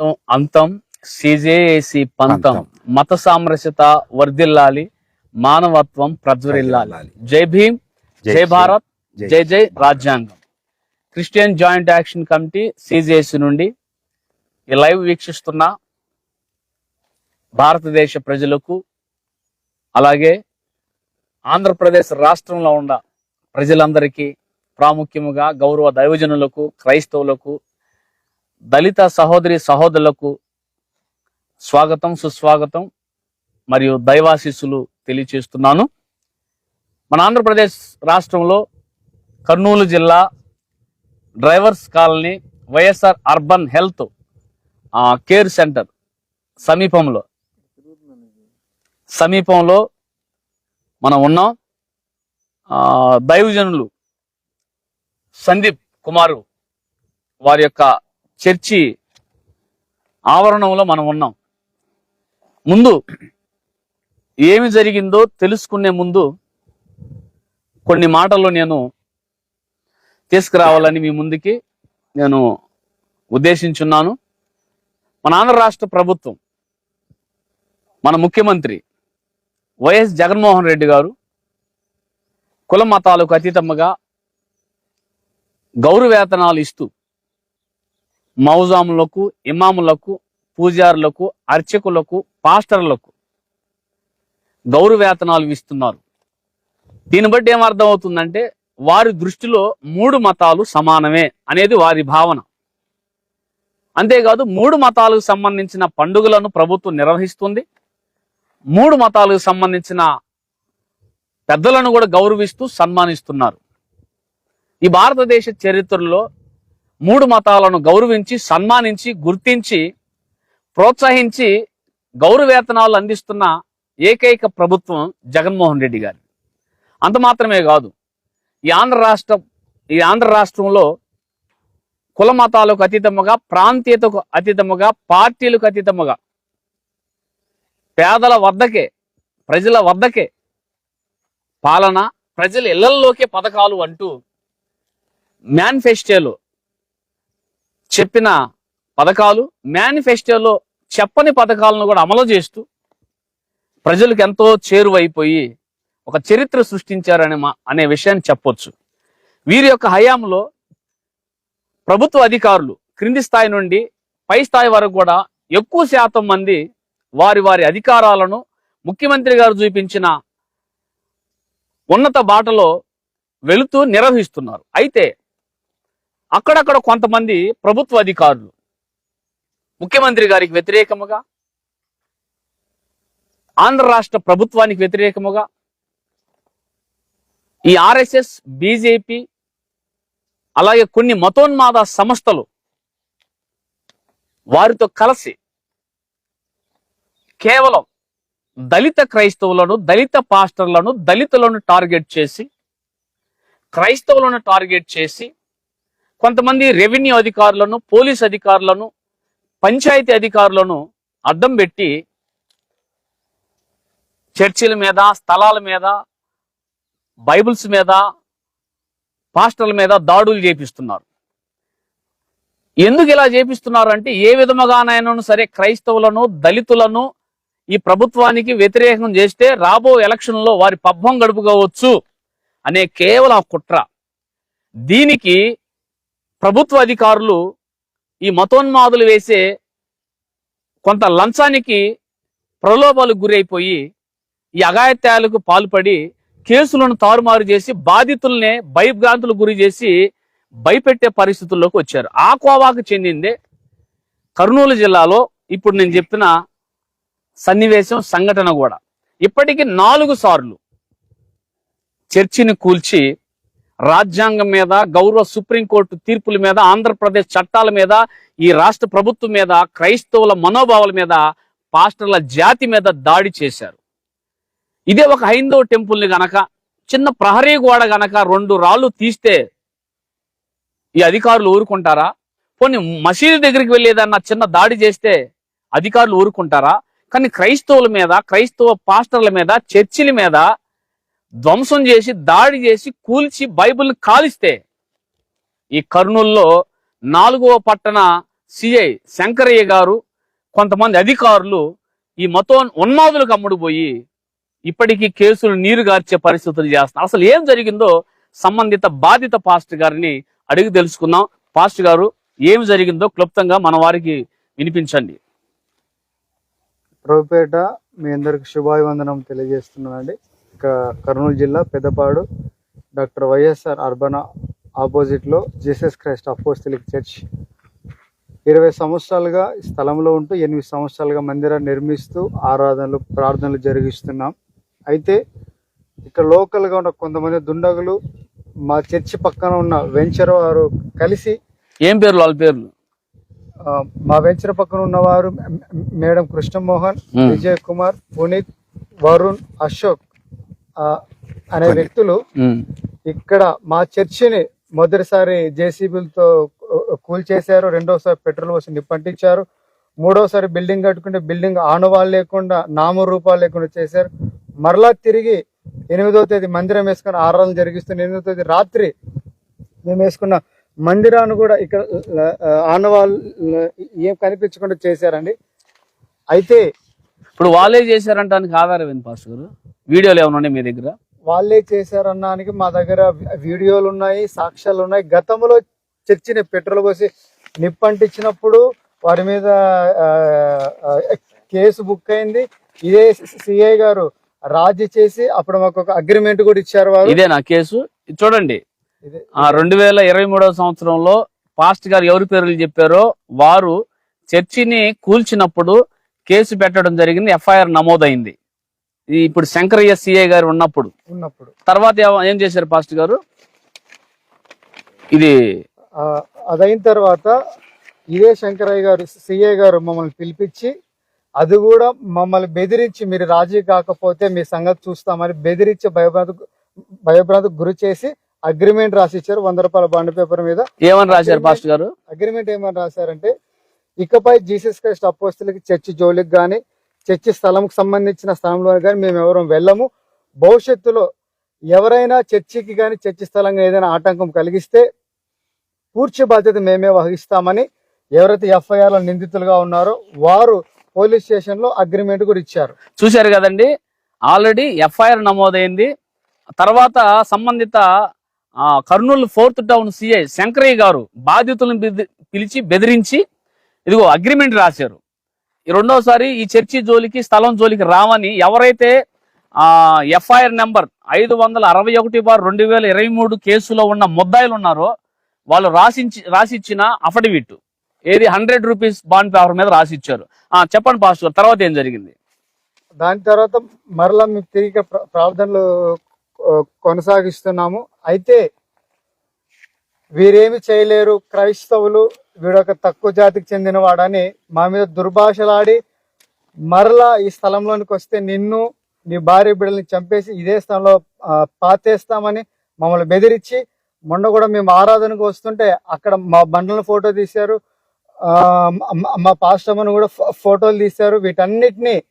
అంతం సిజేఏసి పంతం. మత సామరస్యత వర్ధిల్లాలి మానవత్వం ప్రజ్వరిల్లాలి. జై భీమ్ జై భారత్ జై జై జై రాజ్యాంగం Christian joint action committee CJC నుండి ఈ లైవ్ వీక్షిస్తున్న భారతదేశ ప్రజలకు అలాగే ఆంధ్రప్రదేశ్ రాష్ట్రంలో ఉన్న ప్రజలందరికీ ప్రాముఖ్యముగా గౌరవ దైవజనులకు క్రైస్తవులకు దళిత సహోదరి సహోదరులకు స్వాగతం సుస్వాగతం మరియు దైవాశీస్సులు తెలియచేస్తున్నాను. మన ఆంధ్రప్రదేశ్ రాష్ట్రంలో కర్నూలు జిల్లా drivers colony YSR urban health care centre సమీపంలో. సమీపంలో మనం ఉన్నాం. దైవజనులు సందీప్ కుమారు వారి యొక్క చర్చి ఆవరణంలో మనం ఉన్నాం. ముందు ఏమి జరిగిందో తెలుసుకునే ముందు కొన్ని మాటలు నేను తీసుకురావాలని మీ ముందుకి నేను ఉద్దేశించున్నాను. మన ఆంధ్ర రాష్ట్ర ప్రభుత్వం మన ముఖ్యమంత్రి వైఎస్ జగన్మోహన్ రెడ్డి గారు కుల మతాలకు అతీతముగా గౌరవేతనాలు ఇస్తూ మౌజాములకు ఇమాములకు పూజారులకు అర్చకులకు పాస్టర్లకు గౌరవేతనాలు ఇస్తున్నారు. దీన్ని బట్టి ఏమర్థం అవుతుందంటే వారి దృష్టిలో మూడు మతాలు సమానమే అనేది వారి భావన. అంతేకాదు మూడు మతాలకు సంబంధించిన పండుగలను ప్రభుత్వం నిర్వహిస్తుంది. మూడు మతాలకు సంబంధించిన పెద్దలను కూడా గౌరవిస్తూ సన్మానిస్తున్నారు. ఈ భారతదేశ చరిత్రలో మూడు మతాలను గౌరవించి సన్మానించి గుర్తించి ప్రోత్సహించి గౌరవేతనాలు అందిస్తున్న ఏకైక ప్రభుత్వం జగన్మోహన్ రెడ్డి గారి. అంత మాత్రమే కాదు ఈ ఆంధ్ర రాష్ట్రం ఈ ఆంధ్ర రాష్ట్రంలో కుల మతాలకు అతీతముగా ప్రాంతీయతకు అతీతముగా పార్టీలకు అతీతముగా పేదల వద్దకే ప్రజల వద్దకే పాలన ప్రజల ఇళ్ళల్లోకే పథకాలు అంటూ మేనిఫెస్టోలో చెప్పిన పథకాలు మేనిఫెస్టోలో చెప్పని పథకాలను కూడా అమలు చేస్తూ ప్రజలకు ఎంతో చేరువైపోయి ఒక చరిత్ర సృష్టించారనే మా అనే విషయాన్ని చెప్పొచ్చు. వీరి యొక్క హయాంలో ప్రభుత్వ అధికారులు క్రింది స్థాయి నుండి పై స్థాయి వరకు కూడా ఎక్కువ శాతం మంది వారి వారి అధికారాలను ముఖ్యమంత్రి గారు చూపించిన ఉన్నత బాటలో వెళుతూ నిర్వహిస్తున్నారు. అయితే అక్కడక్కడ కొంతమంది ప్రభుత్వ అధికారులు. ముఖ్యమంత్రి గారికి వ్యతిరేకముగా ఆంధ్ర రాష్ట్ర ప్రభుత్వానికి వ్యతిరేకముగా ఈ ఆర్ఎస్ఎస్ బీజేపీ అలాగే కొన్ని మతోన్మాద సంస్థలు వారితో కలిసి కేవలం దళిత క్రైస్తవులను దళిత పాస్టర్లను దళితులను టార్గెట్ చేసి క్రైస్తవులను టార్గెట్ చేసి కొంతమంది రెవెన్యూ అధికారులను పోలీస్ అధికారులను పంచాయతీ అధికారులను అడ్డం పెట్టి చర్చిల మీద స్థలాల మీద బైబిల్స్ మీద పాస్టర్ల మీద దాడులు చేపిస్తున్నారు. ఎందుకు ఇలా చేపిస్తున్నారు అంటే ఏ విధముగానైనా సరే క్రైస్తవులను దళితులను ఈ ప్రభుత్వానికి వ్యతిరేకం చేస్తే రాబో ఎలక్షన్లో వారి పబ్బం గడుపుకోవచ్చు అనే కేవలం కుట్ర. దీనికి ప్రభుత్వ అధికారులు ఈ మతోన్మాదులు వేసే కొంత లంచానికి ప్రలోభాలకు గురైపోయి ఈ అఘాయత్యాలకు పాల్పడి కేసులను తారుమారు చేసి బాధితుల్నే భయభ్రాంతులకు గురి చేసి భయపెట్టే పరిస్థితుల్లోకి వచ్చారు. ఆ కోవాకు చెందిందే కర్నూలు జిల్లాలో ఇప్పుడు నేను చెప్పిన సన్నివేశం సంఘటన కూడా. ఇప్పటికి నాలుగు సార్లు చర్చిని కూల్చి రాజ్యాంగం మీద గౌరవ సుప్రీంకోర్టు తీర్పుల మీద ఆంధ్రప్రదేశ్ చట్టాల మీద ఈ రాష్ట్ర ప్రభుత్వం మీద క్రైస్తవుల మనోభావాల మీద పాస్టర్ల జాతి మీద దాడి చేశారు. ఇదే ఒక హైందవ టెంపుల్ని గనక చిన్న ప్రహరీ గోడ గనక రెండు రాళ్ళు తీస్తే ఈ అధికారులు ఊరుకుంటారా? పోనీ మసీదు దగ్గరికి వెళ్ళేదన్న చిన్న దాడి చేస్తే అధికారులు ఊరుకుంటారా? కానీ క్రైస్తవుల మీద క్రైస్తవ పాస్టర్ల మీద చర్చిల మీద ధ్వంసం చేసి దాడి చేసి కూల్చి బైబిల్ని కాలిస్తే ఈ కర్నూల్లో నాలుగవ పట్టణ సిఐ శంకరయ్య గారు కొంతమంది అధికారులు ఈ మతో ఉన్మాదులకు అమ్ముడుపోయి ఇప్పటికీ కేసులు నీరు గార్చే పరిస్థితులు చేస్తున్నారు. అసలు ఏం జరిగిందో సంబంధిత బాధిత పాస్టర్ గారిని అడిగి తెలుసుకుందాం. పాస్టర్ గారు ఏం జరిగిందో క్లుప్తంగా మన వారికి వినిపించండి. ప్రభుపేట మీ అందరికి శుభాభివందనం తెలియజేస్తున్నానండి. కర్నూలు జిల్లా పెద్దపాడు డాక్టర్ వైఎస్ఆర్ అర్బన్ ఆపోజిట్లో జీసస్ క్రైస్ట్ అపోస్తలిక్ చర్చ్. ఇరవై సంవత్సరాలుగా ఈ స్థలంలో ఉంటూ ఎనిమిది సంవత్సరాలుగా మందిరాన్ని నిర్మిస్తూ ఆరాధనలు ప్రార్థనలు జరిగిస్తున్నాం. అయితే ఇక్కడ లోకల్గా ఉన్న కొంతమంది దుండగులు మా చర్చి పక్కన ఉన్న వెంచర్ వారు కలిసి ఏం పేర్లు? వాళ్ళ పేర్లు? మా వెంచర్ పక్కన ఉన్నవారు మేడం కృష్ణమోహన్. విజయ్ కుమార్ పునీత్ వరుణ్ అశోక్. అనే వ్యక్తులు ఇక్కడ మా చర్చిని మొదటిసారి జేసీబీలతో కూల్చేశారు రెండోసారి పెట్రోల్ పోసి నిప్పంటించారు మూడోసారి బిల్డింగ్ కట్టుకుంటే బిల్డింగ్ ఆనవాళ్ళు లేకుండా నామరూపాలు లేకుండా చేశారు. మరలా తిరిగి ఎనిమిదో తేదీ మందిరం వేసుకుని ఆరాధన జరిగిస్తున్న ఎనిమిదో తేదీ రాత్రి మేము వేసుకున్న మందిరాన్ని కూడా ఇక్కడ ఆనవాళ్ళు ఏం కనిపించకుండా చేశారండి. అయితే ఇప్పుడు వాళ్ళే చేశారంటానికి ఆధారం ఏంది పాస్టర్ గారు? వీడియోలు ఏమైనా ఉన్నాయి మీ దగ్గర? వాళ్ళే చేశారన్నానికి మా దగ్గర వీడియోలు ఉన్నాయి సాక్ష్యాలు ఉన్నాయి. గతంలో చర్చిని పెట్రోల్ పోసి నిప్పంటించినప్పుడు వారి మీద కేసు బుక్ అయింది. ఇదే సిఐ గారు రాజీ చేసి అప్పుడు మాకు ఒక అగ్రిమెంట్ కూడా ఇచ్చారు వారు. ఇదే నా కేసు. చూడండి. రెండు వేల ఇరవై మూడవ సంవత్సరంలో పాస్ట్ గారు ఎవరి పేర్లు చెప్పారో వారు చర్చిని కూల్చినప్పుడు కేసు పెట్టడం జరిగింది ఎఫ్ఐఆర్ నమోదైంది. ఇప్పుడు శంకరయ్య సిఐ గారు ఉన్నప్పుడు. ఉన్నప్పుడు. తర్వాత ఏం చేశారు పాస్ట్ గారు? ఇది అదైన తర్వాత ఇదే శంకరయ్య గారు సిఐ గారు మమ్మల్ని పిలిపించి అది కూడా మమ్మల్ని బెదిరించి మీరు రాజీ కాకపోతే మీ సంగతి చూస్తామని బెదిరించి భయభ్రాంత భయభ్రాంతకు గురి చేసి అగ్రిమెంట్ రాసి ఇచ్చారు వంద రూపాయల బాండ్ పేపర్ మీద. ఏమని రాశారు పాస్ట్ గారు? అగ్రిమెంట్ ఏమని రాశారంటే ఇకపై జీసస్ క్రైస్ట్ అపోస్తులకి చర్చి జోలికి కానీ చర్చి స్థలంకి సంబంధించిన స్థలంలో కానీ మేము ఎవరు వెళ్ళము. భవిష్యత్తులో ఎవరైనా చర్చికి కానీ చర్చి స్థలంగా ఏదైనా ఆటంకం కలిగిస్తే పూర్తి బాధ్యత మేమే వహిస్తామని ఎవరైతే ఎఫ్ఐఆర్లో నిందితులుగా ఉన్నారో వారు పోలీస్ స్టేషన్లో అగ్రిమెంట్ కూడా ఇచ్చారు. చూశారు కదండి ఆల్రెడీ ఎఫ్ఐఆర్ నమోదైంది. తర్వాత సంబంధిత Kurnool fourth town CI Shankaraiah గారు బాధితులను పిలిచి బెదిరించి ఇదిగో అగ్రిమెంట్ రాశారు. ఈ రెండోసారి ఈ చర్చి జోలికి స్థలం జోలికి రావని ఎవరైతే ఎఫ్ఐఆర్ నెంబర్ ఐదు వందల అరవై ఒకటి బార్ రెండు వేల ఇరవై మూడు కేసులో ఉన్న ముద్దాయిలు ఉన్నారో వాళ్ళు రాసించి రాసిచ్చిన అఫిడవిట్ ఏది హండ్రెడ్ రూపీస్ బాండ్ పేపర్ మీద రాసిచ్చారు. చెప్పండి పాస్టర్ తర్వాత ఏం జరిగింది? దాని తర్వాత మరలా మేము తిరిగి ప్రార్థనలు కొనసాగిస్తున్నాము. అయితే వీరేమి చేయలేరు క్రైస్తవులు వీడొక తక్కువ జాతికి చెందినవాడని మా మీద దుర్భాషలాడి మరలా ఈ స్థలంలోనికి వస్తే నిన్ను నీ భార్య బిడ్డల్ని చంపేసి ఇదే స్థలంలో పాతేస్తామని మమ్మల్ని బెదిరించి మొన్న కూడా మేము ఆరాధనకు వస్తుంటే అక్కడ మా బండలను ఫోటో తీశారు. మా- పాస్టమ్మను కూడా ఫోటోలు తీశారు. వీటన్నిటిని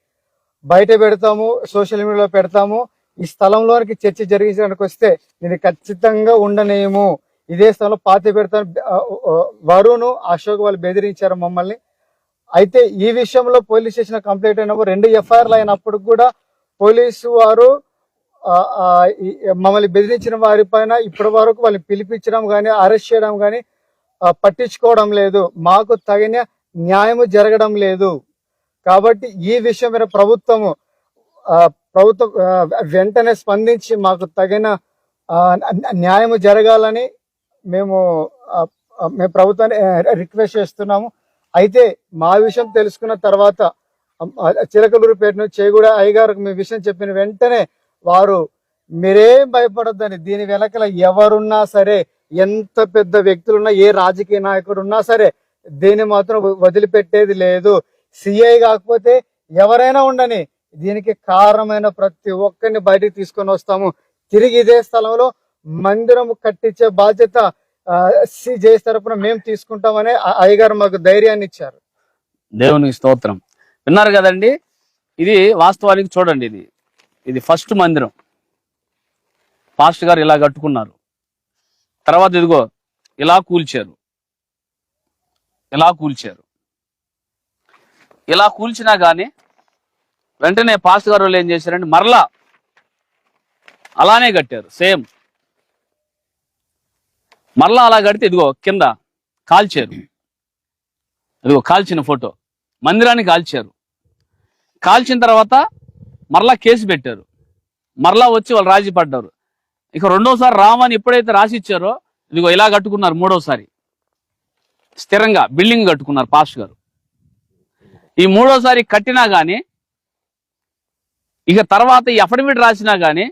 బయట పెడతాము సోషల్ మీడియాలో పెడతాము. ఈ స్థలంలోనికి చర్చ జరిగించడానికి వస్తే నేను ఖచ్చితంగా ఉండనేము. ఇదే స్థలంలో పాతి పెడతాను. వరుణ్ అశోక్ వాళ్ళు బెదిరించారు మమ్మల్ని. అయితే ఈ విషయంలో పోలీస్ స్టేషన్ కంప్లైంట్ అయినప్పుడు రెండు ఎఫ్ఐఆర్లు అయినప్పుడు కూడా పోలీసు వారు మమ్మల్ని బెదిరించిన వారి పైన ఇప్పటి వరకు వాళ్ళని పిలిపించడం కానీ అరెస్ట్ చేయడం కానీ పట్టించుకోవడం లేదు. మాకు తగిన న్యాయము జరగడం లేదు. కాబట్టి ఈ విషయం మీద ప్రభుత్వము ప్రభుత్వం వెంటనే స్పందించి మాకు తగిన న్యాయము జరగాలని మేము మేము ప్రభుత్వాన్ని రిక్వెస్ట్ చేస్తున్నాము. అయితే మా విషయం తెలుసుకున్న తర్వాత చిలకలూరుపేట నుంచి చేగూడ అయ్యగారికి మీ విషయం చెప్పిన వెంటనే వారు మీరేం భయపడొద్దని దీని వెనకల ఎవరున్నా సరే ఎంత పెద్ద వ్యక్తులున్నా ఏ రాజకీయ నాయకుడు ఉన్నా సరే దీన్ని మాత్రం వదిలిపెట్టేది లేదు. సిఐ కాకపోతే ఎవరైనా ఉండని దీనికి కారణమైన ప్రతి ఒక్కరిని బయటికి తీసుకొని వస్తాము. తిరిగి ఇదే స్థలంలో మందిరం కట్టించే బాధ్యత సిజే తరపున మేము తీసుకుంటామని అయ్యగారు మాకు ధైర్యాన్ని ఇచ్చారు. దేవునికి స్తోత్రం. విన్నారు కదండి? ఇది వాస్తవానికి చూడండి ఇది. ఇది ఫస్ట్ మందిరం. పాస్టర్ గారు ఇలా కట్టుకున్నారు. తర్వాత ఇదిగో ఇలా కూల్చారు. ఇలా కూల్చారు. ఇలా కూల్చినా గానీ వెంటనే పాస్ట్ గారు వాళ్ళు ఏం చేశారంటే మరలా అలానే కట్టారు. సేమ్. మరలా అలా కడితే ఇదిగో కింద కాల్చారు. ఇదిగో కాల్చిన ఫోటో. మందిరాన్ని కాల్చారు. కాల్చిన తర్వాత మరలా కేసు పెట్టారు. మరలా వచ్చి వాళ్ళు రాజీ పడ్డారు. ఇక రెండోసారి రామని ఎప్పుడైతే రాసి ఇచ్చారో ఇదిగో ఇలా కట్టుకున్నారు మూడోసారి. స్థిరంగా బిల్డింగ్ కట్టుకున్నారు పాస్ట్ గారు. ఈ మూడోసారి కట్టినా కానీ ఇక తర్వాత ఈ అఫిడవిట్ రాసినా కానీ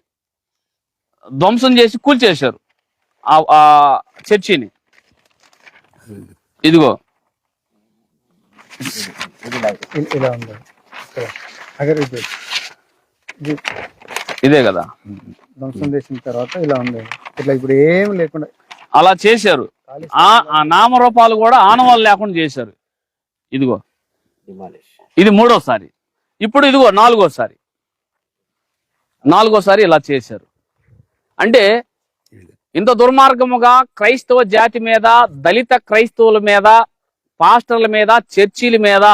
ధ్వంసం చేసి కూల్చేశారు. ఆ- ఆ చర్చిని. ఇదిగో. ఇలా ఉంది. ఇది. కదా. ధ్వంసం చేసిన తర్వాత ఇలా ఉంది. ఇట్లా ఇప్పుడు ఏం లేకుండా అలా చేశారు. ఆ నామరూపాలు కూడా ఆనవాళ్ళు లేకుండా చేశారు. ఇదిగో. ఇది మూడోసారి. ఇప్పుడు ఇదిగో నాలుగోసారి. నాలుగోసారి ఇలా చేశారు. అంటే ఇంత దుర్మార్గముగా క్రైస్తవ జాతి మీద దళిత క్రైస్తవుల మీద పాస్టర్ల మీద చర్చిల మీద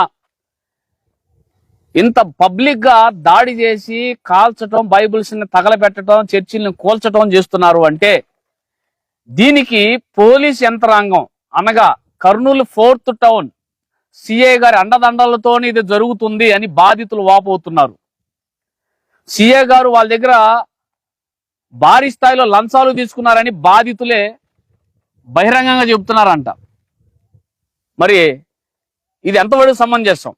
ఇంత పబ్లిక్గా దాడి చేసి కాల్చటం బైబిల్స్ని తగలబెట్టడం చర్చిల్ని కూల్చటం చేస్తున్నారు అంటే దీనికి పోలీస్ యంత్రాంగం అనగా కర్నూలు ఫోర్త్ టౌన్ సిఐ గారి అండదండలతో ఇది జరుగుతుంది అని బాధితులు వాపోతున్నారు. సిఏ గారు వాళ్ళ దగ్గర భారీ స్థాయిలో లంచాలు తీసుకున్నారని బాధితులే బహిరంగంగా చెబుతున్నారంట. మరి ఇది ఎంతవరకు సమంజసం?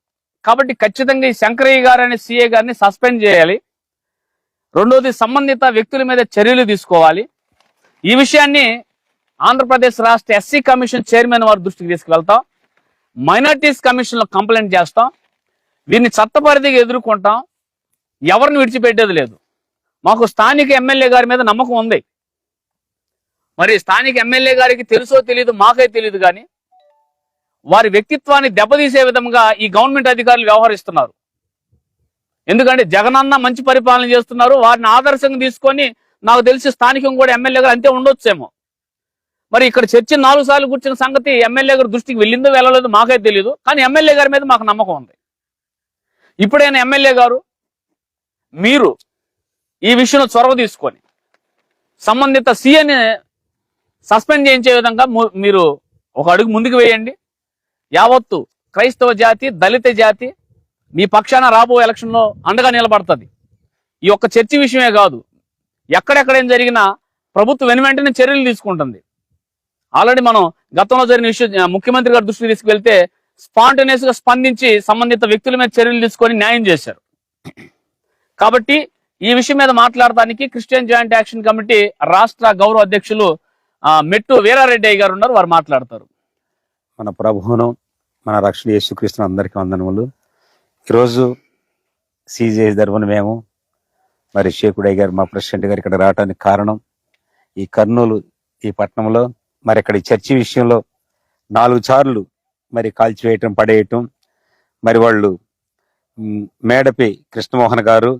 కాబట్టి ఖచ్చితంగా ఈ శంకరయ్య గారు సీఏ గారిని సస్పెండ్ చేయాలి. రెండోది సంబంధిత వ్యక్తుల మీద చర్యలు తీసుకోవాలి. ఈ విషయాన్ని ఆంధ్రప్రదేశ్ రాష్ట్ర ఎస్సీ కమిషన్ చైర్మన్ వారి దృష్టికి తీసుకువెళ్తాం. మైనార్టీస్ కమిషన్లో కంప్లైంట్ చేస్తాం. దీన్ని చట్టపరిధిగా ఎదుర్కొంటాం. ఎవరిని విడిచిపెట్టేది లేదు. మాకు స్థానిక ఎమ్మెల్యే గారి మీద నమ్మకం ఉంది. మరి స్థానిక ఎమ్మెల్యే గారికి తెలుసో తెలియదు మాకే తెలియదు కానీ వారి వ్యక్తిత్వాన్ని దెబ్బతీసే విధంగా ఈ గవర్నమెంట్ అధికారులు వ్యవహరిస్తున్నారు. ఎందుకంటే జగనన్న మంచి పరిపాలన చేస్తున్నారు వారిని ఆదర్శంగా తీసుకొని నాకు తెలిసి స్థానికం కూడా ఎమ్మెల్యే గారు అంతే ఉండొచ్చేమో. మరి ఇక్కడ చర్చ నాలుగు సార్లు కూర్చున్న సంగతి ఎమ్మెల్యే గారి దృష్టికి వెళ్ళిందో వెళ్ళలేదు మాకే తెలియదు కానీ ఎమ్మెల్యే గారి మీద మాకు నమ్మకం ఉంది. ఇప్పుడైనా ఎమ్మెల్యే గారు మీరు ఈ విషయంలో చొరవ తీసుకొని సంబంధిత సీఎని సస్పెండ్ చేయించే విధంగా మీరు ఒక అడుగు ముందుకు వేయండి. యావత్తు క్రైస్తవ జాతి దళిత జాతి మీ పక్షాన రాబో ఎలక్షన్లో అండగా నిలబడుతుంది. ఈ ఒక్క చర్చి విషయమే కాదు ఎక్కడెక్కడేం జరిగినా ప్రభుత్వం వెను వెంటనే చర్యలు తీసుకుంటుంది. ఆల్రెడీ మనం గతంలో జరిగిన విషయం ముఖ్యమంత్రి గారి దృష్టికి తీసుకువెళ్తే స్పాంటేనియస్గా స్పందించి సంబంధిత వ్యక్తుల మీద చర్యలు తీసుకొని న్యాయం చేశారు. కాబట్టి ఈ విషయం మీద మాట్లాడటానికి క్రిస్టియన్ జాయింట్ యాక్షన్ కమిటీ రాష్ట్ర గౌరవ అధ్యక్షులు ఆ, మెట్టు వీరారెడ్డి గారు ఉన్నారు. వారు మాట్లాడతారు. మన ప్రభువును మన రక్షణ యేసుక్రీస్తుని అందరికీ వందనములు. ఈరోజు సీజేఎస్ తరఫున మేము మరి షేకుడయ్య గారు మా ప్రెసిడెంట్ గారు ఇక్కడ రావడానికి కారణం ఈ కర్నూలు ఈ పట్టణంలో మరి ఇక్కడ ఈ చర్చి విషయంలో నాలుగు సార్లు మరి కాల్చివేయటం పడేయటం మరి వాళ్ళు మేడపి కృష్ణమోహన్ గారు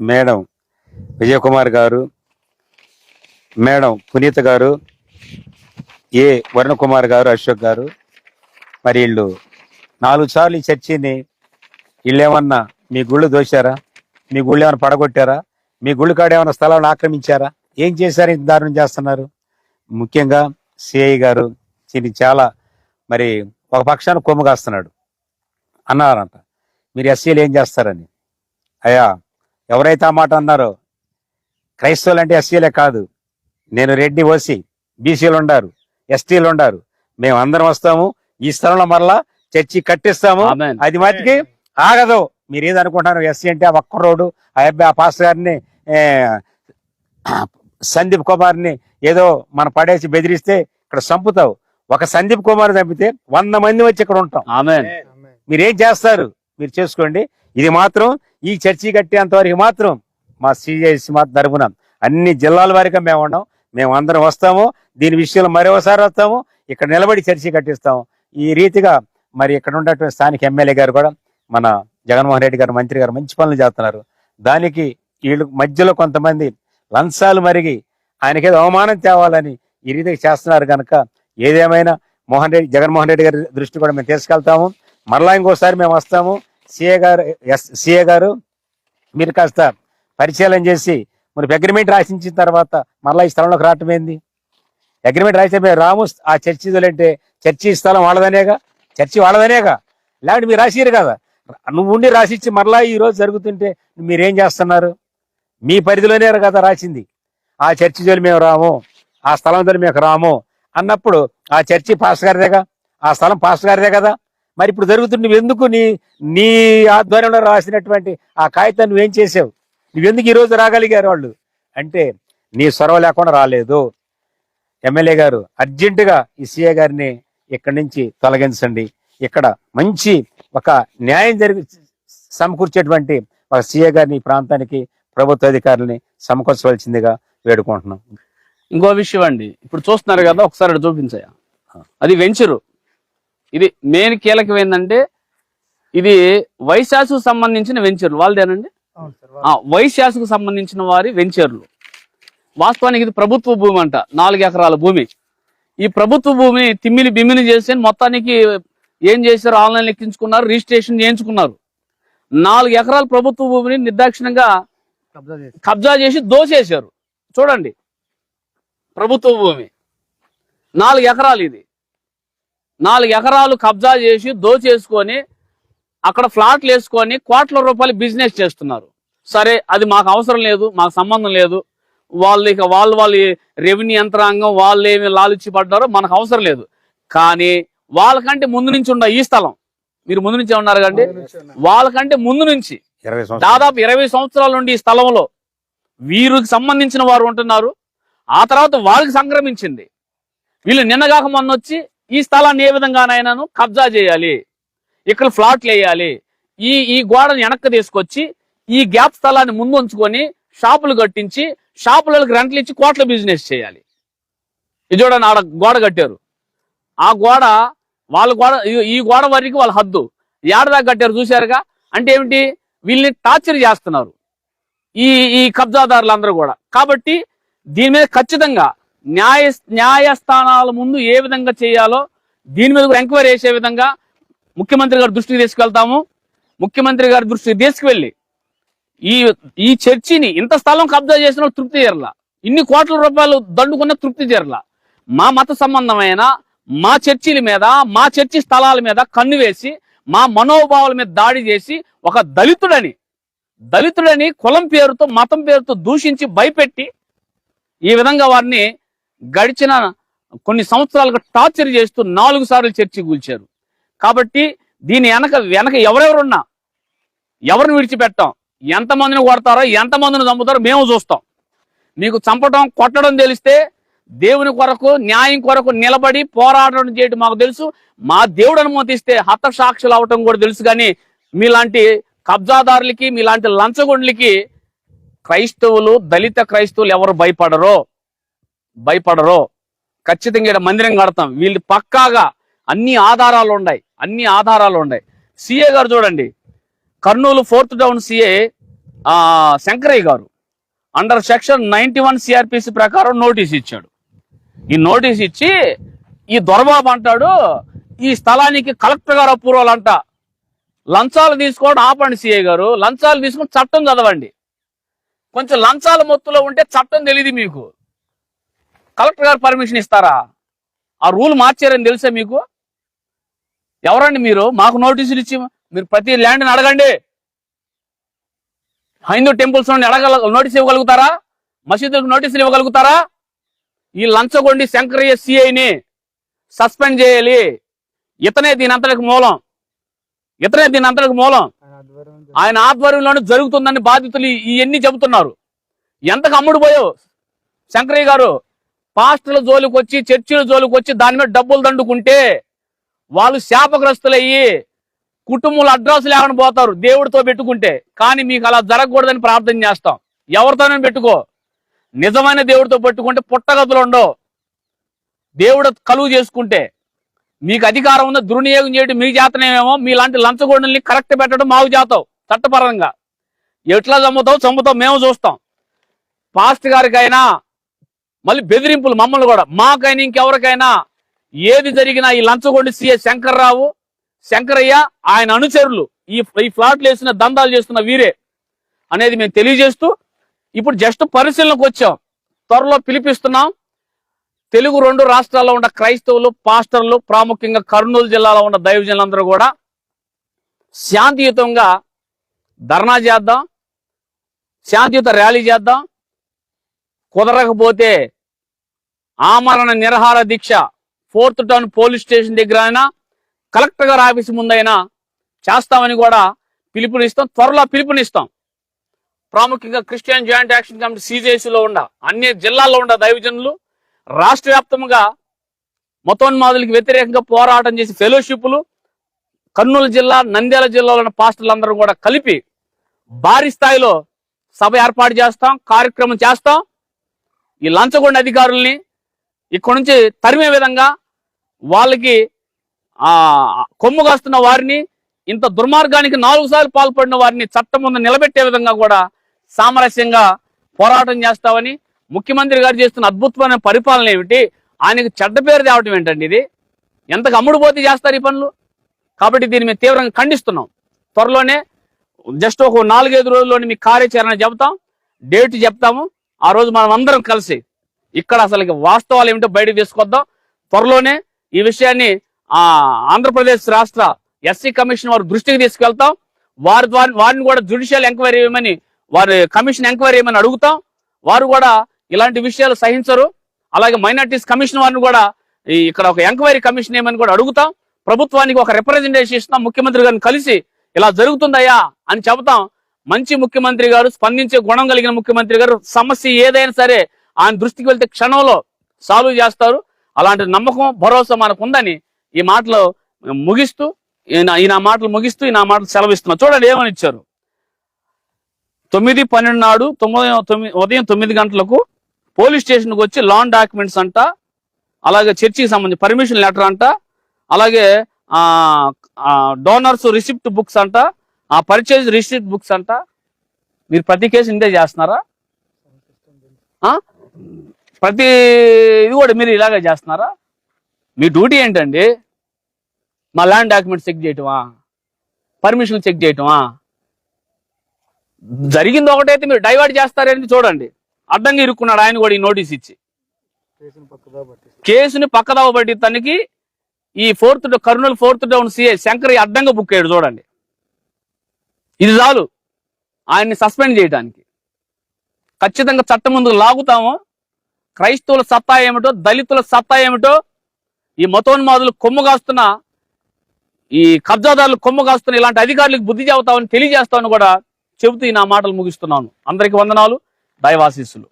మేడం విజయకుమార్ గారు మేడం పునీత గారు ఏ వరుణ కుమార్ గారు అశోక్ గారు. మరి వీళ్ళు నాలుగు సార్లు ఈ చర్చిని వీళ్ళు ఏమన్నా మీ గుళ్ళు దోశారా? మీ గుళ్ళు ఏమైనా పడగొట్టారా? మీ గుళ్ళు కాడ ఏమైనా స్థలాలను ఆక్రమించారా? ఏం చేశారు ఇంత దారుణం చేస్తున్నారు? ముఖ్యంగా సిఐ గారు దీన్ని చాలా మరి ఒక పక్షాన్ని కొమ్ము కాస్తున్నాడు. అన్నారంట. మీరు ఎస్సీలు ఏం చేస్తారని. అయ్యా ఎవరైతే ఆ మాట అన్నారో క్రైస్తవులు అంటే ఎస్సీలే కాదు. నేను రెడ్డి ఓసి బీసీలు ఉండారు ఎస్టీలు ఉండారు. మేము అందరం వస్తాము ఈ స్థలంలో మరలా చర్చి కట్టిస్తాము. అది మటుకి ఆగదు. మీరు ఏది అనుకుంటున్నారు ఎస్సీ అంటే ఆ ఒక్క రోడ్డు ఆ అబ్బాయి ఆ పాస్టర్ గారిని సందీప్ కుమార్ని ఏదో మన పడేసి బెదిరిస్తే ఇక్కడ చంపుతావు. ఒక సందీప్ కుమార్ చంపితే వంద మంది వచ్చి ఇక్కడ ఉంటాం. మీరు ఏం చేస్తారు? మీరు చేసుకోండి. ఇది మాత్రం ఈ చర్చి కట్టేంత వరకు మాత్రం మా సిజేసి మా తరఫున అన్ని జిల్లాల వారిగా మేము ఉన్నాం. మేము అందరం వస్తాము. దీని విషయంలో మరోసారి వస్తాము. ఇక్కడ నిలబడి చర్చి కట్టిస్తాము. ఈ రీతిగా మరి ఇక్కడ ఉన్నటువంటి స్థానిక ఎమ్మెల్యే గారు కూడా మన జగన్మోహన్ రెడ్డి గారు మంత్రి గారు మంచి పనులు చేస్తున్నారు. దానికి వీళ్ళు మధ్యలో కొంతమంది లంచాలు మరిగి ఆయనకేదో అవమానం తేవాలని ఈ రీతిగా చేస్తున్నారు కనుక ఏదేమైనా మోహన్ రెడ్డి జగన్మోహన్ రెడ్డి గారి దృష్టి కూడా మేము తీసుకెళ్తాము. మరలా ఇంకోసారి మేము వస్తాము. సిఏ గారు ఎస్ సిఏ గారు మీరు కాస్త పరిశీలన చేసి మరి అగ్రిమెంట్ రాసించిన తర్వాత మరలా ఈ స్థలంలోకి రావటం ఏంది? అగ్రిమెంట్ రాస్తే మేము రాము ఆ చర్చి అంటే చర్చి స్థలం వాళ్ళదనేగా? చర్చి వాళ్ళదనేగా? లేకుంటే మీరు రాసిరు కదా? నువ్వు ఉండి రాసిచ్చి మరలా ఈ రోజు జరుగుతుంటే మీరేం చేస్తున్నారు? మీ పరిధిలోనే కదా రాసింది. ఆ చర్చి జోలి మేము రాము ఆ స్థలం జోలి మేము రాము అన్నప్పుడు ఆ చర్చి పాస్ గారిదేగా? ఆ స్థలం పాస్ గారిదే కదా? మరి ఇప్పుడు జరుగుతుంది నువ్వు ఎందుకు నీ నీ ఆధ్వర్యంలో రాసినటువంటి ఆ కాగితాన్ని నువ్వేం చేసావు? నువ్వెందుకు ఈరోజు రాగలిగారు వాళ్ళు? అంటే నీ సొరవ లేకుండా రాలేదు. ఎమ్మెల్యే గారు అర్జెంటుగా ఈ సీఏ గారిని ఇక్కడి నుంచి తొలగించండి. ఇక్కడ మంచి ఒక న్యాయం జరిగి సమకూర్చేటువంటి ఒక సీఏ గారిని ఈ ప్రాంతానికి ప్రభుత్వ అధికారులని సమకూర్చవలసిందిగా వేడుకుంటున్నాం. ఇంకో విషయం అండి. ఇప్పుడు చూస్తున్నారు కదా ఒకసారి చూపించాయా అది వెంచరు. ఇది మెయిన్ కీలకం ఏంటంటే ఇది వైశాసుకు సంబంధించిన వెంచర్లు వాళ్ళదేనండి? వైశాసుకు సంబంధించిన వారి వెంచర్లు వాస్తవానికి ఇది ప్రభుత్వ భూమి అంట నాలుగు ఎకరాల భూమి. ఈ ప్రభుత్వ భూమి తిమ్మిని బిమ్మిని చేసి మొత్తానికి ఏం చేశారు? ఆన్లైన్ ఎక్కించుకున్నారు రిజిస్ట్రేషన్ చేయించుకున్నారు. నాలుగు ఎకరాల ప్రభుత్వ భూమిని నిర్దాక్షిణంగా కబ్జా చేసి కబ్జా చేసి దోచేశారు చూడండి ప్రభుత్వ భూమి. నాలుగు ఎకరాలు ఇది. నాలుగు ఎకరాలు కబ్జా చేసి దోచేసుకొని అక్కడ ఫ్లాట్లు వేసుకొని కోట్ల రూపాయలు బిజినెస్ చేస్తున్నారు. సరే అది మాకు అవసరం లేదు మాకు సంబంధం లేదు. వాళ్ళు ఇక వాళ్ళు వాళ్ళ రెవెన్యూ యంత్రాంగం వాళ్ళు ఏమి లాలుచి పడ్డారో మనకు అవసరం లేదు. కానీ వాళ్ళకంటే ముందు నుంచి ఉన్న ఈ స్థలం మీరు ముందు నుంచే ఉన్నారు కండి వాళ్ళకంటే ముందు నుంచి దాదాపు ఇరవై సంవత్సరాల నుండి ఈ స్థలంలో వీరికి సంబంధించిన వారు ఉంటున్నారు. ఆ తర్వాత వాళ్ళకి సంక్రమించింది. వీళ్ళు నిన్నగాక మొన్న వచ్చి ఈ స్థలాన్ని ఏ విధంగానైనాను కబ్జా చేయాలి. ఇక్కడ ఫ్లాట్లు వేయాలి. ఈ ఈ గోడను వెనక్కి తీసుకొచ్చి ఈ గ్యాప్ స్థలాన్ని ముందు ఉంచుకొని షాపులు కట్టించి షాపులకు రెంట్లు ఇచ్చి కోట్ల బిజినెస్ చేయాలి. ఇది చూడండి ఆడ గోడ కట్టారు. ఆ గోడ వాళ్ళ గోడ ఈ- గోడ వరకు వాళ్ళ హద్దు. ఏడదాకా కట్టారు చూశారుగా? అంటే ఏమిటి? వీళ్ళని టార్చర్ చేస్తున్నారు. ఈ ఈ కబ్జాదారులందరూ కూడా. కాబట్టి దీని మీద ఖచ్చితంగా న్యాయ న్యాయస్థానాల ముందు ఏ విధంగా చేయాలో దీని మీద కూడా ఎంక్వైరీ చేసే విధంగా ముఖ్యమంత్రి గారి దృష్టికి తీసుకెళ్తాము. ముఖ్యమంత్రి గారి దృష్టికి తీసుకువెళ్ళి ఈ ఈ చర్చిని ఇంత స్థలం కబ్జా చేసిన తృప్తి చేరల. ఇన్ని కోట్ల రూపాయలు దండుకున్న తృప్తి చేరల. మా మత సంబంధమైన మా చర్చిల మీద మా చర్చి స్థలాల మీద కన్ను వేసి మా మనోభావాల మీద దాడి చేసి ఒక దళితుడని దళితుడని కులం పేరుతో మతం పేరుతో దూషించి భయపెట్టి ఈ విధంగా వారిని గడిచిన కొన్ని సంవత్సరాలుగా టార్చర్ చేస్తూ నాలుగు సార్లు చర్చి కూల్చారు. కాబట్టి దీని వెనక వెనక ఎవరెవరున్నా ఎవరిని విడిచిపెట్టాం? ఎంతమందిని కొడతారో ఎంతమందిని చంపుతారో మేము చూస్తాం. మీకు చంపడం కొట్టడం తెలిస్తే దేవుని కొరకు న్యాయం కొరకు నిలబడి పోరాటం చేయడం మాకు తెలుసు. మా దేవుడు అనుమతిస్తే హతసాక్షులు అవటం కూడా తెలుసు కానీ మీలాంటి కబ్జాదారులకి మీలాంటి లంచగొండ్లకి క్రైస్తవులు దళిత క్రైస్తవులు ఎవరు భయపడరో? భయపడరో? ఖచ్చితంగా ఈడ మందిరం కడతాం. వీళ్ళు పక్కాగా అన్ని ఆధారాలు ఉన్నాయి. అన్ని ఆధారాలు ఉన్నాయి. సిఏ గారు చూడండి. Kurnool fourth town CA Shankaraiah గారు. Under section ninety one CrPC ప్రకారం నోటీస్ ఇచ్చాడు. ఈ నోటీస్ ఇచ్చి ఈ దొరబాబు అంటాడు ఈ స్థలానికి కలెక్టర్ గారు అప్రూవల్ అంట లంచాలు తీసుకోవడం ఆపండి సిఏ గారు. లంచాలు తీసుకుని చట్టం చదవండి. కొంచెం లంచాల మొత్తులో ఉంటే చట్టం తెలియదు మీకు. కలెక్టర్ గారు పర్మిషన్ ఇస్తారా? ఆ రూల్ మార్చారని తెలుసా మీకు? ఎవరండి మీరు? మాకు నోటీసులు ఇచ్చి మీరు ప్రతి ల్యాండ్ని అడగండి. హైందూ టెంపుల్స్ నుండి అడగల నోటీస్ ఇవ్వగలుగుతారా? మసీదులకు నోటీసులు ఇవ్వగలుగుతారా? ఈ లంచగొండి శంకరయ్య సిఐని సస్పెండ్ చేయాలి. ఇతనే దీని అంతటికి మూలం. ఇతనే దీని అంతటికి మూలం. ఆయన ఆధ్వర్యంలోనే జరుగుతుందని బాధితులు ఇవన్నీ చెబుతున్నారు. ఎంతకు అమ్ముడు పోయావు? శంకరయ్య గారు పాస్టర్ల జోలికి వచ్చి చర్చిల జోలికి వచ్చి దాని మీద డబ్బులు దండుకుంటే వాళ్ళు శాపగ్రస్తులయ్యి కుటుంబంలో అడ్రస్ లేకుండా పోతారు దేవుడితో పెట్టుకుంటే. కానీ మీకు అలా జరగకూడదని ప్రార్థన చేస్తాం. ఎవరితోనే పెట్టుకో. నిజమైన దేవుడితో పెట్టుకుంటే పుట్టగతులు ఉండవు. దేవుడు కలువు చేసుకుంటే. మీకు అధికారం ఉందో దుర్వినియోగం చేయడం మీ చేతనేమేమో మీలాంటి లంచగోడల్ని కరెక్ట్ పెట్టడం మాకు చేతావు చట్టపరంగా. ఎట్లా చంపుతావు చంపుతావు మేము చూస్తాం. పాస్ట్ గారికైనా మళ్ళీ బెదిరింపులు మమ్మల్ని కూడా. మాకైనా ఇంకెవరికైనా ఏది జరిగినా ఈ లంచగొండి సీఏ శంకర్రావు శంకరయ్య ఆయన అనుచరులు ఈ ఈ ఫ్లాట్లు వేసిన దందాలు చేస్తున్న వీరే అనేది మేము తెలియజేస్తూ ఇప్పుడు జస్ట్ పరిశీలనకు వచ్చాం. త్వరలో పిలిపిస్తున్నాం. తెలుగు రెండు రాష్ట్రాల్లో ఉన్న క్రైస్తవులు పాస్టర్లు ప్రాముఖ్యంగా కర్నూలు జిల్లాలో ఉన్న దైవజనులందరూ కూడా శాంతియుతంగా ధర్నా చేద్దాం శాంతియుత ర్యాలీ చేద్దాం. కుదరకపోతే ఆమరణ నిరహార దీక్ష ఫోర్త్ టౌన్ పోలీస్ స్టేషన్ దగ్గర అయినా కలెక్టర్ గారి ఆఫీస్ ముందైనా చేస్తామని కూడా పిలుపునిస్తాం. త్వరలో పిలుపునిస్తాం. ప్రాముఖ్యంగా క్రిస్టియన్ జాయింట్ యాక్షన్ కమిటీ సీజేసీలో ఉండ అన్ని జిల్లాల్లో ఉండ దైవజనులు రాష్ట్ర వ్యాప్తంగా మతోన్మాదులకు వ్యతిరేకంగా పోరాటం చేసి ఫెలోషిప్లు కర్నూలు జిల్లా నంద్యాల జిల్లాలో ఉన్న పాస్టర్లందరూ కూడా కలిపి భారీ స్థాయిలో సభ ఏర్పాటు చేస్తాం కార్యక్రమం చేస్తాం. ఈ లంచగొండ అధికారుల్ని ఇక్కడ నుంచి తరిమే విధంగా వాళ్ళకి ఆ కొమ్ము కాస్తున్న వారిని ఇంత దుర్మార్గానికి నాలుగు సార్లు పాల్పడిన వారిని చట్టం ముందు నిలబెట్టే విధంగా కూడా సామరస్యంగా పోరాటం చేస్తామని ముఖ్యమంత్రి గారు చేస్తున్న అద్భుతమైన పరిపాలన ఏమిటి? ఆయనకు చెడ్డ పేరు తేవటం ఏంటండి ఇది? ఎంతకు అమ్ముడు పోతే చేస్తారు ఈ పనులు? కాబట్టి దీన్ని మేము తీవ్రంగా ఖండిస్తున్నాం. త్వరలోనే జస్ట్ ఒక నాలుగైదు రోజుల్లోనే మీ కార్యాచరణ చెబుతాం డేట్ చెప్తాము ఆ రోజు మనం అందరం కలిసి ఇక్కడ అసలు వాస్తవాలు ఏమిటో బయటకు తీసుకొద్దాం. త్వరలోనే ఈ విషయాన్ని ఆ ఆంధ్రప్రదేశ్ రాష్ట్ర ఎస్సీ కమిషన్ వారి దృష్టికి తీసుకెళ్తాం. వారి ద్వారా వారిని కూడా జుడిషియల్ ఎంక్వైరీ చేయమని వారి కమిషన్ ఎంక్వైరీ చేయమని అడుగుతాం. వారు కూడా ఇలాంటి విషయాలు సహించరు. అలాగే మైనార్టీస్ కమిషన్ వారిని కూడా ఇక్కడ ఒక ఎంక్వైరీ కమిషన్ ఏమని కూడా అడుగుతాం. ప్రభుత్వానికి ఒక రిప్రజెంటేషన్ ఇస్తాం ముఖ్యమంత్రి గారిని కలిసి ఇలా జరుగుతుందయ్యా అని చెబుతాం. మంచి ముఖ్యమంత్రి గారు స్పందించే గుణం కలిగిన ముఖ్యమంత్రి గారు సమస్య ఏదైనా సరే ఆయన దృష్టికి వెళ్తే క్షణంలో సాల్వ్ చేస్తారు. అలాంటి నమ్మకం భరోసా మనకు ఉందని ఈ మాటలు ముగిస్తూ ఈయన ఈయన మాటలు ముగిస్తూ ఈయన మాటలు సెలవిస్తున్నా. చూడండి ఏమని ఇచ్చారు. తొమ్మిది పన్నెండు నాడు తొమ్మిది ఉదయం తొమ్మిది గంటలకు పోలీస్ స్టేషన్కి వచ్చి లాన్ డాక్యుమెంట్స్ అంట అలాగే చర్చికి సంబంధించి పర్మిషన్ లెటర్ అంట అలాగే డోనర్స్ రిసిప్ట్ బుక్స్ అంట ఆ పర్చేజ్ రిసిప్ట్ బుక్స్ అంట. మీరు ప్రతి కేసు ఇంతే చేస్తున్నారా? ప్రతి ఇది కూడా మీరు ఇలాగే చేస్తున్నారా? మీ డ్యూటీ ఏంటండి? మా ల్యాండ్ డాక్యుమెంట్స్ చెక్ చేయటమా? పర్మిషన్ చెక్ చేయటమా? జరిగింది ఒకటైతే మీరు డైవర్ట్ చేస్తారని చూడండి. అడ్డంగా ఇరుక్కున్నాడు ఆయన కూడా ఈ నోటీస్ ఇచ్చి. కేసును పక్కదావ పట్టి తనకి ఈ fourth Kurnool fourth town CI Shankar ఈ అడ్డంగా బుక్ అయ్యాడు చూడండి. ఇది చాలు. ఆయన్ని సస్పెండ్ చేయడానికి ఖచ్చితంగా చట్టం ముందుకు లాగుతాము. క్రైస్తవుల సత్తా ఏమిటో దళితుల సత్తా ఏమిటో ఈ మతోన్మాదులు కొమ్ము కాస్తున్న ఈ కబ్జాదారులు కొమ్ము కాస్తున్న ఇలాంటి అధికారులకు బుద్ధి చెబుతామని తెలియజేస్తామని కూడా చెబుతూ నా మాటలు ముగిస్తున్నాను. అందరికి వందనాలు. దైవాశీస్సులు.